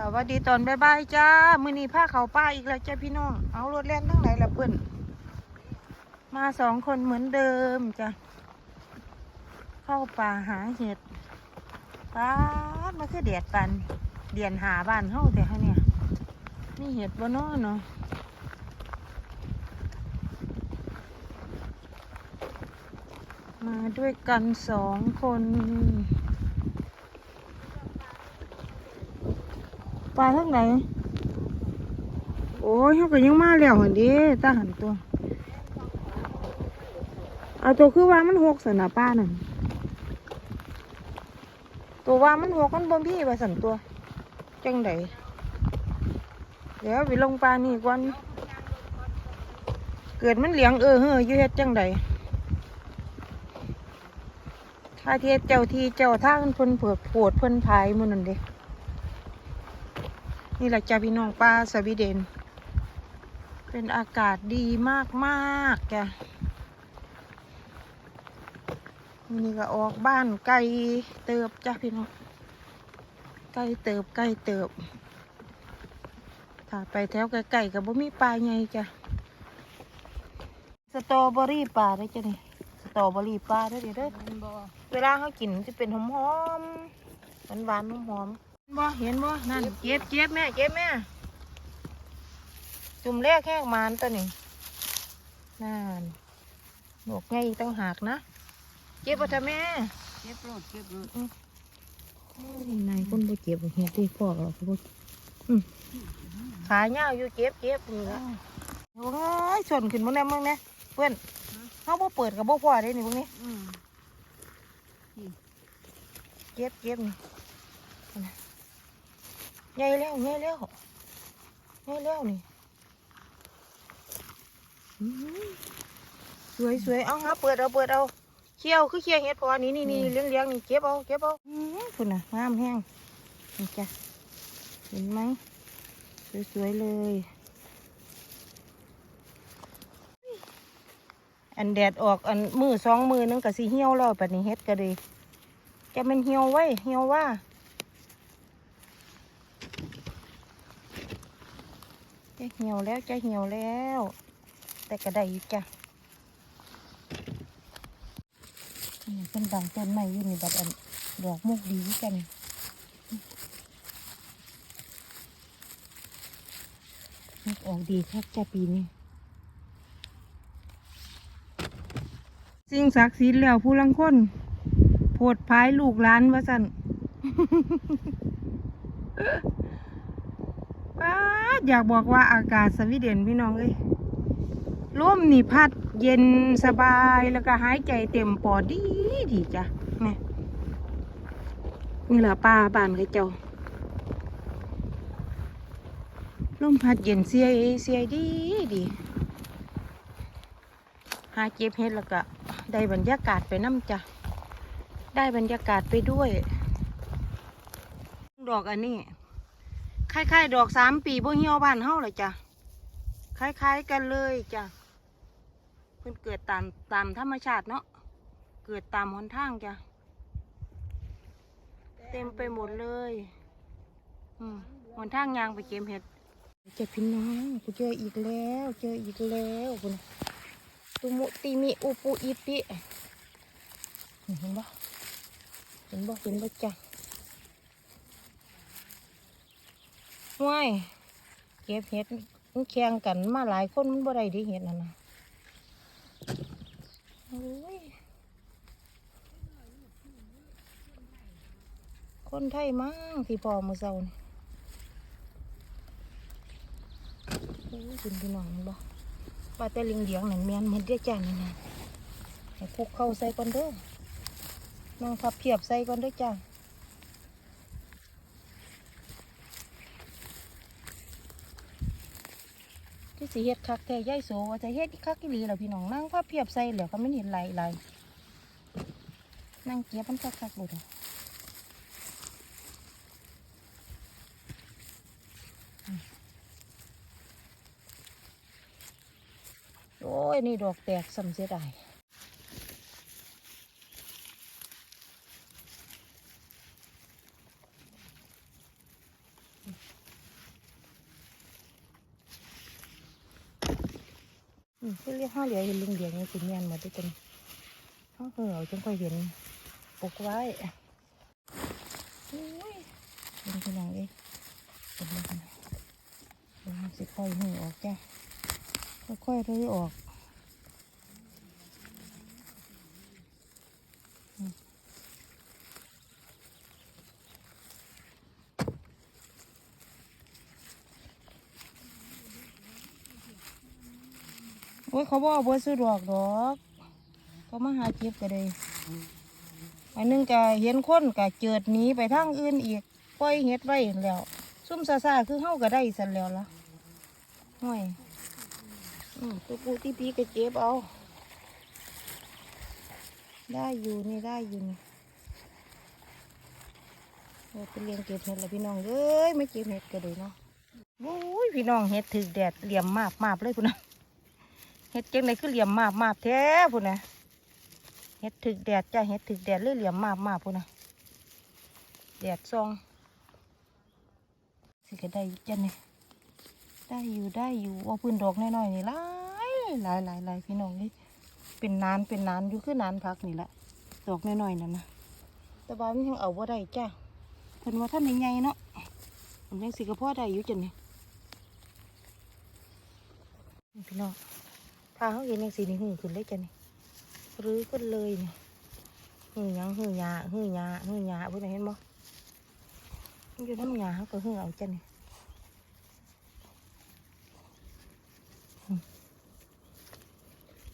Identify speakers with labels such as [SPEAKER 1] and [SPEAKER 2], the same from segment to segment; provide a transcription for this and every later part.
[SPEAKER 1] สวัสดีตอนบ๊ายบายจ้า มือนี้ผ้าเขาป้าอีกแล้วจ้าพี่น้อง เอารถแล่นทั้งไหนละเพื่อนมาสองคนเหมือนเดิมจ้ะ เข้าป่าหาเห็ดป้าดมาคือเดียดปัน เดียนหาบ้านเฮาแต่ฮะเนี่ย นี่เห็ดบ่น้อเนาะมาด้วยกันสองคน ปลาทั้งไหนโอ้ยเขาก็ยังมาแล้วหันเดีตาหันตัว เอาตัวคือว่ามันหกสนะป้านั่นตัวว่ามันหกมันบ่พี่ไปสันตัว จังไดเดี๋ยวไปลงปลานี่ก่อนเกิดมันเหลียงเออเฮ้อยู่เฮ็ดจังไดถ้าเทียเจ้าทีเจ้าทางเพิ่นเผิดโผดเพิ่นพายมื้อนั่นเด้ นี่แหละจ้าพี่น้องป้าสวีเดน เป็นอากาศดีมากมากๆจ้ะนี่ก็ออกบ้านไกลเติบจ้ะพี่น้องไกลเติบไกลเติบถ้าไปแถวไกลๆกับบ่มีปลาไงจ้ะสตรอเบอรี่ปลาได้อจ้ะนี่สตรอเบอรี่ปลาได้อเด้อเด้อเวลาเขากินจะเป็นหอมๆหวานๆหอมๆ บ่เห็นบ่นั่นเก็บเก็บแม่เก็บแม่จุ่มแรกแห้งมานตัวนี้นั่นหนวกไงอีกตั้งหากนะ เก็บบ่ทะแม่
[SPEAKER 2] เก็บรถเก็บรถ
[SPEAKER 1] นี่นายคนบ่เก็บเห็ดที่พอกเราบ่อืมขาเหี่ยวอยู่เก็บเก็บนี่ละโอ้ยส่วนขึ้นมึงแน่มึงแน่เพื่อนเขาบ่เปิดกับบ่พอได้นี่พวกนี้
[SPEAKER 2] อืม
[SPEAKER 1] เก็บเก็บนี่นั่นน่ะ ใหญ่แล้วใหญ่แล้วใหญ่แล้วนี่สวยสวยเอาฮะเปิดเอาเปิดเอาเคี่ยวคือเคี่ยวเห็ดพอนี่นี่นี่เลี้ยงเลี้ยงนี่เก็บเอาเก็บเอาอื้อหือคุณน่ะงามแห้งนี่จ้ะเห็นไหมสวยสวยๆเลย อันแดดออกอันมือสองมือนึงก็สิเหี่ยวแล้วแบบนี้เฮ็ดก็ดีจะเป็นเหี่ยวไว้เหี่ยวว่า จะเหี่ยวแล้วจะเหี่ยวแล้ว แต่ก็ได้จ้ะนี่เป็นดังต้นไม้อยู่นี่บัดอันดอกมุกดีกันมุกออกดีครับจ้ะปีนี้สิ่งศักดิ์สิทธิ์แล้วผู้ลังคนโพดพายลูกหลานว่าสั่น ดอยากบอกว่าอากาศสวีเดนพี่น้องเอ้ยลมนี่พัดเย็นสบายแล้วก็หายใจเต็มปอดดีดีจ้ะนี่นี่แหละป้าบ้านเขาเจ้าลมพัดเย็นเสียเสียดีดีหาเก็บเห็ดแล้วก็ได้บรรยากาศไปน้ำจ้ะได้บรรยากาศไปด้วย ดอกอันนี้ คล้ายๆ ดอกสามปีบ่เหี่ยวบ้านเฮาเลยจ้ะคล้าย ๆ กันเลยจ้ะเพิ่นเกิดตามตามธรรมชาติเนาะเกิดตามหนทางจ้ะเต็มไปหมดเลยอืมหนทางยางไปเก็บเห็ดเจ็บพี่น้องกูเจออีกแล้ว เจออีกแล้วคุณตุมุติมิอุปุอิปิเห็นบ่เห็นบ่เห็นบ่จ้ะ ว้ายเก็บเห็ดมันแข่งกันมาหลายคนมันบ่ได้เดิเห็ดนั่นนะคนไทยมั้งที่พอมือเซานี่โอ้ยคุณพี่น้องมันบ่ว่าแต่ลิงเดียงนั่นแม่นเหมือนเดียจ้านี่นะให้คุกเข้าใส่ก่อนเด้อนั่งพับเพียบใส่ก่อนเด้วยจ้า ที่สีเฮ็ดคักแต่ย่ายโสว่าจะเฮ็ดคักอีหลีเหรอพี่น้องนั่งภาพเพียบใส่เหลือก็ไม่เห็นไหลไหลนั่งเกียบมันคักคักๆเลยเด้ออืมโอ้ย นี่ดอกแตกสำเสียดาย คือเรียกห้าเหลียวเห็นลุงเหลียงนี่สิเมียนหมดทุกคนห้าเหี่ยวจังค่อยเห็นปกไว้อุ้ยเป็นขนาดนี้เป็นขนาดนี้สิค่อยหือออกจ้ะค่อยๆเลยออก โอ้ยเขาบอกว่าซื้อดอกดอกเขามาหาเก็บก็เลยอันนึงก็เห็นคนก็เจิดหนีไปทางอื่นอีกปล่อยเฮ็ดไว้แล้วซุ่มซาซาคือเฮาก็ได้สันแล้วล่ะห่วยอืมตัวปูที่ปีก็เจ็บเอา ได้อยู่นี่ได้อยู่นี่โอ้เป็นเลี้ยงเก็บเห็ดแล้วพี่น้องเอ้ยไม่เก็บเห็ดก็เลยเนาะโอ้ยพี่น้องเห็ดถึกแดดเหลี่ยมมากมากเลยพุ่นนะ เห็ดจังไดคือเหลี่ยมมากมากแท้พุ่นนะเห็ดถึกแดดจ้าเห็ดถึกแดดเลยเหลี่ยมมากมากพุ่นนะแดดซองสิก็ได้จ้ะเนี่ยได้อยู่ได้อยู่ว่าพื้นดอกน้อยๆนี่หลายหลายหลายหลายพี่น้องนี่เป็นนานเป็นนานอยู่คือนานพักนี่แหละดอกน้อยๆนั่นนะแต่บ้านมันยังเอาบ่าได้จ้าเพิ่นว่าท่านใหญ่ๆเนาะมันยังสิกระเพาะได้อยู่จ้ะเนี่ยนี่พี่น้อง พาเขาเห็นยังสีนี่หื้อขึ้นเลยจ้ะเนี่รื้อขึ้นเลยนี่หื้อยังหื้อยาหื้อยาหื้อยาเพื่อนเห็นบ่มันอยู่น้ำยาเขาก็เหื่อเอาจ้ะนี่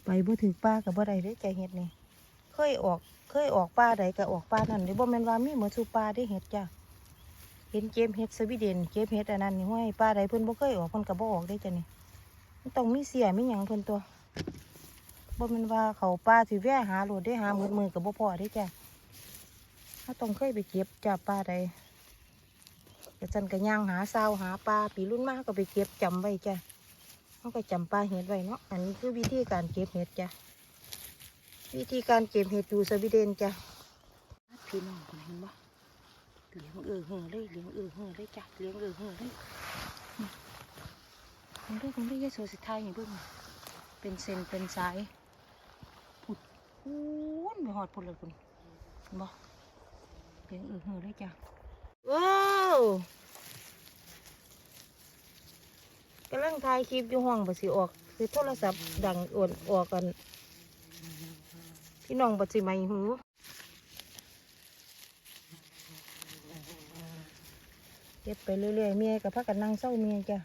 [SPEAKER 1] ไปบ่ถือป้ากับบ่ได้เด้อใจเห็ดนี่เคยออก เคยออกป้าใดก็ออกป้านั่นเด้บ่แม่นว่ามีเหมือนสู่ป้าได้เห็ดจ้ะเห็นเกมเห็ดสวีเดนเกมเห็ดอันนั้นนี่ห้วยป้าใดเพิ่นบ่เคยออกเพิ่นก็บ่ออกได้จ้ะนี่ต้องมีเสียมีหยังเพิ่นตัว บ่ม่นว่าเขาป้าสิแว่หาโหลดได้หามือมือก็บ่พอได้จ้ะถ้าต้องเคยไปเก็บจ้ะป้าใดแต่ฉันก็ย่างหาเศร้าหาปลาปีรุ่นมากก็ไปเก็บจำไว้จ้ะเขาก็จำปลาเห็ดไว้เนาะ อันนี้คือวิธีการเก็บเห็ดจ้ะ วิธีการเก็บเห็ดอยู่สวีเดนจ้ะพี่น้องเห็นปะเลี้ยงเออเหือเลยเลี้ยงเออเหือเลยจ้ะเลี้ยงเออเหือเลยนี่มันด้วยมันด้วยยาโซสิไทายนี่เบิ่ง เป็นเส้นเป็นสายผุดพูนไปหอดพุ่นเลยคุณเห็นปะเลี้ยงเออเหือเลยจ้ะว้าวกำลังถ่ายคลิปอยู่ห้องบัสิออก คือโทรศัพท์ดังอ่วนออกกัน พี่น้องบัสิไม่หูเก็บไปเรื่อยๆเมียกับพักกันนั่งเศร้าเมียจ้ะ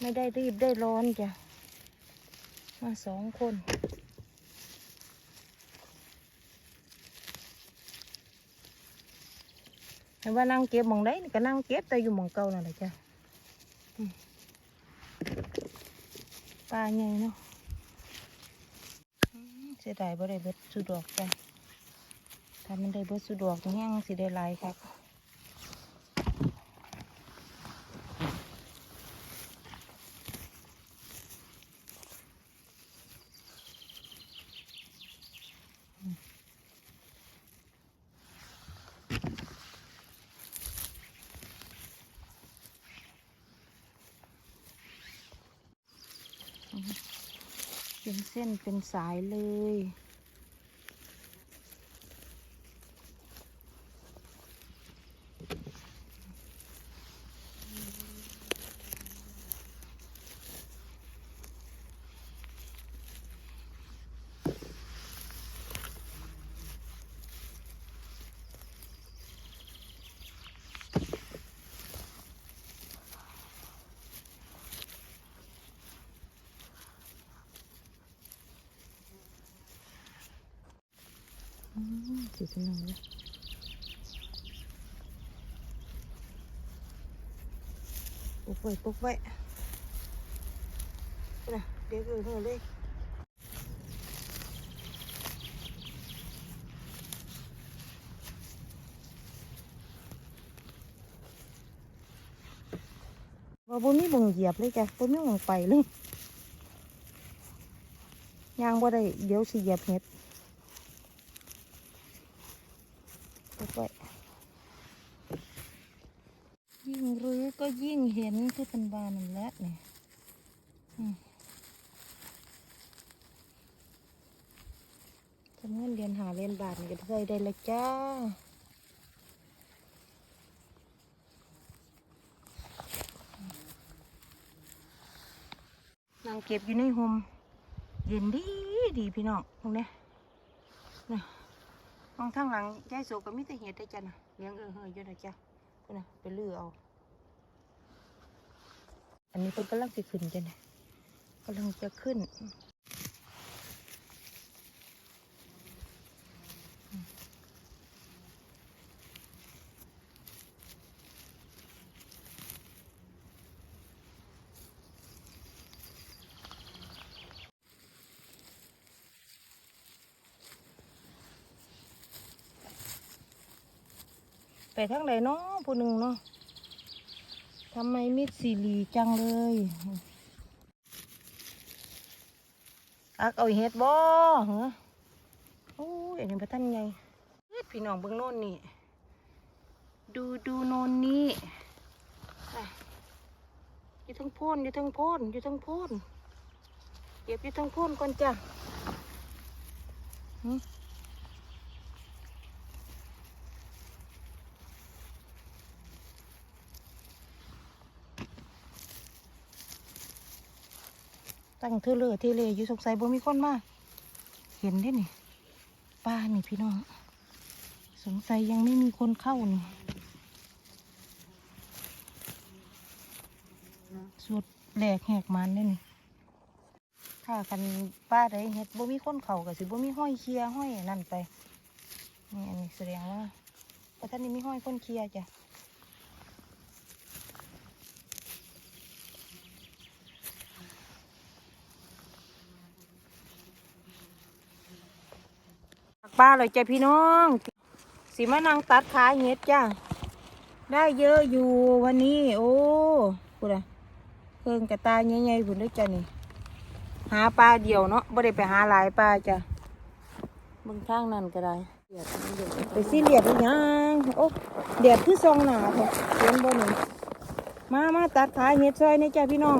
[SPEAKER 1] ไม่ได้รีบได้ร้อนจ้ะ มาสองคนเห็นว่านั่งเก็บมองได้ก็นั่งเก็บแต่อยู่มองเก่านั่นแหละจ้ะปลาใหญ่เนาะอืมเสียดายบ่ได้เบิดสุดอกจ้ะถ้ามันได้เบิดสุดอกนี่ยังสิได้ลายครับ เป็นเส้นเป็นสายเลย อืม สีสนองเลยปุกไว้ปุกไว้นะเดี๋ยวคือเหือเลยว่าบ่มีบ่งเหยียบเลยจ้ะบ่มีบ่งไปเลยยางบ่ได้เดี๋ยวสิเหยียบเห็ด เอาไปยิ่งรื้อก็ยิ่งเห็นคือเป็นบานนั่นแหละเนี่ยอืม เงินเดือนหาเรียนบาทนี่ก็เคยได้และจ้านั่งเก็บอยู่ในโฮมเย็นดีดีพี่น้องตรงนี้นะมองทางหลังยายโสก็มีแต่เห็ดได้จ้ะนะเลี้ยงเออเฮยอยู่นะจ้ะพุ่นนะไปลือเอา อันนี้เพิ่นกำลังจะขึ้นจ้ะนะกำลังจะขึ้น ทางไหนเนาะผู้หนึ่งเนาะทำไมมิดสีรีจังเลยอักเอาเห็ดบ่เหรอโอ้ยอันนี้พระท่านไงเฮ็ดพี่น้องเบิ่งโน่นนี่ ดูดูโน่นนี่อยู่ทั้งโพ่นอยู่ทั้งโพ่นอยู่ทั้งโพ่นเก็บอยู่ทั้งโพ่นก่อนจ้ะ ตั้งเทเลอเทเลอยู่สงสัยบ่มีคนมาเห็นได้นี่ป้านี่พี่น้องสงสัยยังไม่มีคนเข้านี่สุดแหลกแหกมันได้นี่ถ้ากันป้าได้เฮ็ดบ่มีคนเข้าก็สิบ่มีห้อยเคลียห้อยนั่นไปนี่อันนี้แสดงว่าพระท่านนี้มีห้อยคนเคลียจ้ะ ป้าเลยจ้ะพี่น้องสิมานั่งตัดขาเห็ดจ้ะได้เยอะอยู่วันนี้ โอ้พูดอะเพิ่งกระตาใหญ่ๆพุ่นด้วยจ้ะนี่ หาปลาเดียวเนาะไม่ได้ไปหาหลายปลาจ้ะบางทางนั่นก็ได้ไปซีเรียดหรือยังโอ้เดียดคือซองหนาเถอะเขียนบนนี่มามาตัดขาเห็ดซอยนี่จ้ะพี่น้อง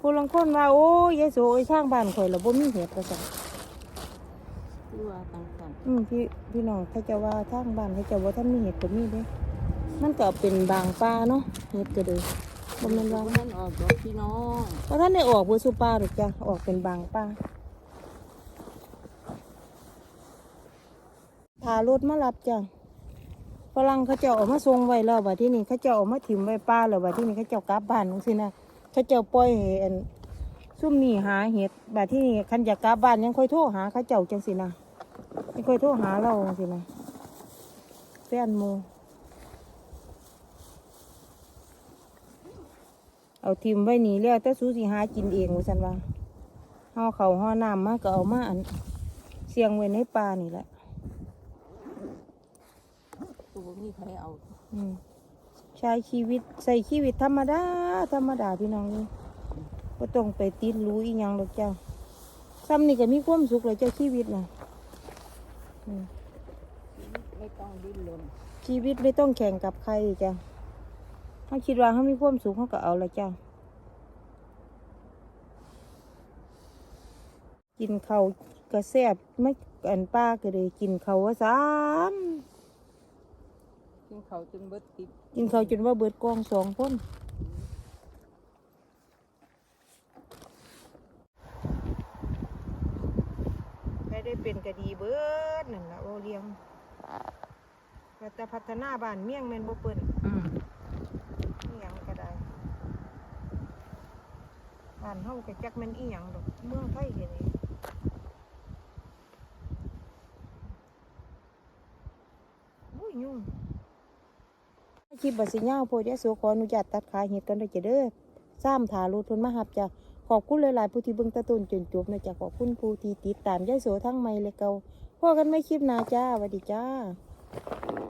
[SPEAKER 1] ผู้ลังคนว่าโอ้ยายโสไอ้ช่างบ้านข่อยแล้วบ่มีเห็ดประสัน
[SPEAKER 2] ตัวต่างกัน
[SPEAKER 1] อืมพี่พี่น้องเขาจะว่าทางบ้านเขาจะว่าท่านมีเห็ดก็มีเด้ มันก็เป็นบางปลาเนาะเห็ดก็เลยบ่แม่นว่า
[SPEAKER 2] มันออกดอกพี่น้อง
[SPEAKER 1] เพราะท่านได้ออกเบอร์สุปลาหรอกจ้ะออกเป็นบางปลาพารถมารับจ้ะฝรั่งเขาเจะออกมาส่งไว้แล้วบัดที่นี่เขาเจะออกมาถิ่มไว้ป้าแล้วบัดที่นี่เขาเจะกลับบ้านจังซี่นะเขาเจะปล่อยให้อันซุ่มนี่หาเห็ดบัดที่นี่คันอยากกลับบ้านยังค่อยโทรหาเขาเจ้าจังสินะ ยังค่อยโทรหาเราจังสินะแฟนโม เอาทิมไว้นี่แล้วแต่สูสิหากินเองว่าฉันว่าห่อเขาวห่อน้ำมาก็เอามาอันเสียงไว้ในป่านี่แหละ
[SPEAKER 2] ตัวมีใครเอา
[SPEAKER 1] อืมใช้ชีวิตใส่ชีวิตธรรมดา ธรรมดาพี่น้องนี่ก็ต้องไปติดรู้อีหยังหรอกเจ้าซ้ำนี่ก็มีความสุขเลยเจ้าชีวิตนะอืม
[SPEAKER 2] ไม่ต้องดิ้นรน
[SPEAKER 1] ชีวิตไม่ต้องแข่งกับใครจ้ะเขาคิดว่าเขามีความสุขเขาก็เอาละจ้ากินเขาวกระแซบไม่อันป้าก็เลยกินเขาวว่าสาม
[SPEAKER 2] กินเขาวจนเบิดติด
[SPEAKER 1] กินเขาวจนว่าเบิดกองสองคน ไม่ได้เป็นกะดีเบิดนั่นละโอเลี้ยงแต่จะพัฒนาบ้านเมี่ยงแมนบ่เปิ้น
[SPEAKER 2] อืม
[SPEAKER 1] อีหยังก็ได้บ้านเฮาก็จักแม่นอีหยังดอกเมืองไทยเห็นนี่อุ้ยยุ่งคลิปบัสิยาวโพดยะโสขออนุญาตตัดขาเห็ดกันได้อจ้ะเด้อซ้ำถารถเพิ่นมาหับจ้ะ ขอบคุณหลาย ๆ ผู้ที่เบิ่งตะต้นจนจบนะจ๊ะขอบคุณผู้ที่ติดตามยะโสทั้งไม่และเกาพอกันไม่คลิปหน้าจ้าสวัสดีจ้า